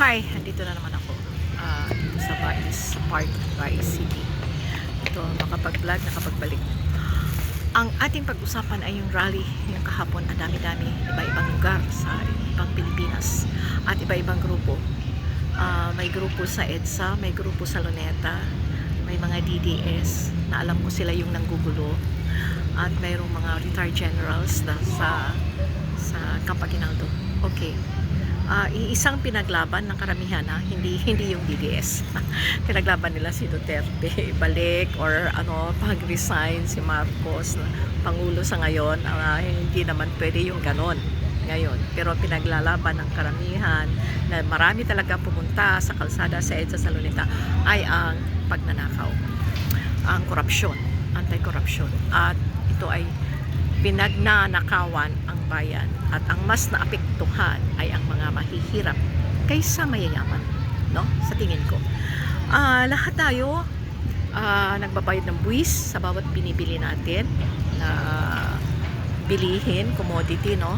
Hi, andito na naman ako ah, sa part of Bais City. Ito, makapag-vlog, nakapagbalik. Ang ating pag-usapan ay yung rally, yung kahapon, ang dami-dami, iba-ibang lugar sa ibang Pilipinas at iba-ibang grupo. Ah, may grupo sa EDSA, may grupo sa Luneta, may mga DDS na alam ko sila yung nanggugulo at mayroong mga retired generals na sa sa Campaginaldo. Okay. Ah, iisang pinaglaban ng karamihan ha, hindi hindi yung DDS. pinaglaban nila si Duterte balik or ano pag-resign si Marcos na pangulo sa ngayon. Ah, hindi naman pwede yung ganon ngayon. Pero pinaglalaban ng karamihan na marami talaga pumunta sa kalsada sa EDSA sa ay ang pagnanakaw. Ang korupsyon, anti-corruption. At ito ay pinagnanakawan ang bayan at ang mas naapektuhan ay ang mga mahihirap kaysa mayayaman no? Sa tingin ko. Ah, lahat tayo ah, nagbabayad ng buwis sa bawat binibili natin na bilihin commodity no?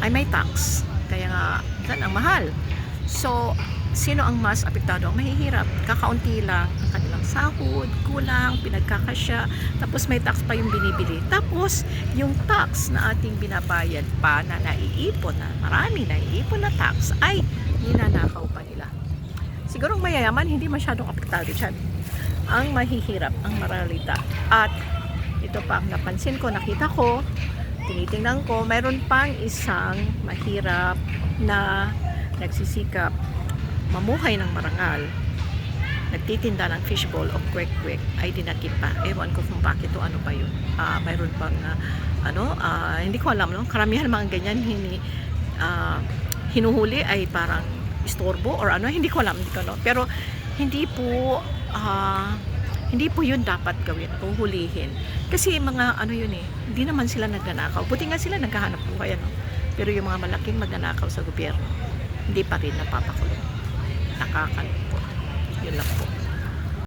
Ay may tax. Kaya nga yan ang mahal. So sino ang mas apektado ang mahihirap kakaunti lang ang kanilang sahod kulang pinagkakasya tapos may tax pa yung binibili. Tapos yung tax na ating binabayad pa na naiipon na marami naiipon na tax ay ninanakaw pa nila. Siguro ang mayayaman hindi masyadong apektado dyan. Ang mahihirap ang maralita. At ito pa ang napansin ko nakita ko tinitingnan ko mayroon pang isang mahirap na nagsisikap mamuhay ng marangal nagtitinda ng fishball o kwek-kwek ay dinakip pa. Ewan ko kung bakit o ano ba yun. Ah, mayroon pang ah, ano, ah, hindi ko alam no. Karamihan mga ganyan hini ah, hinuhuli ay parang istorbo or ano, hindi ko alam, hindi ko no. Pero hindi po ah, hindi po yun dapat gawin o hulihin. Kasi mga ano yun eh, hindi naman sila nagnanakaw. Buti nga sila naghahanap buhay ano. Pero yung mga malaking magnanakaw sa gobyerno, hindi pa rin napapakulong. Nakakalungkot. Yun lang po.